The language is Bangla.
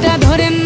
হাতটা ধরে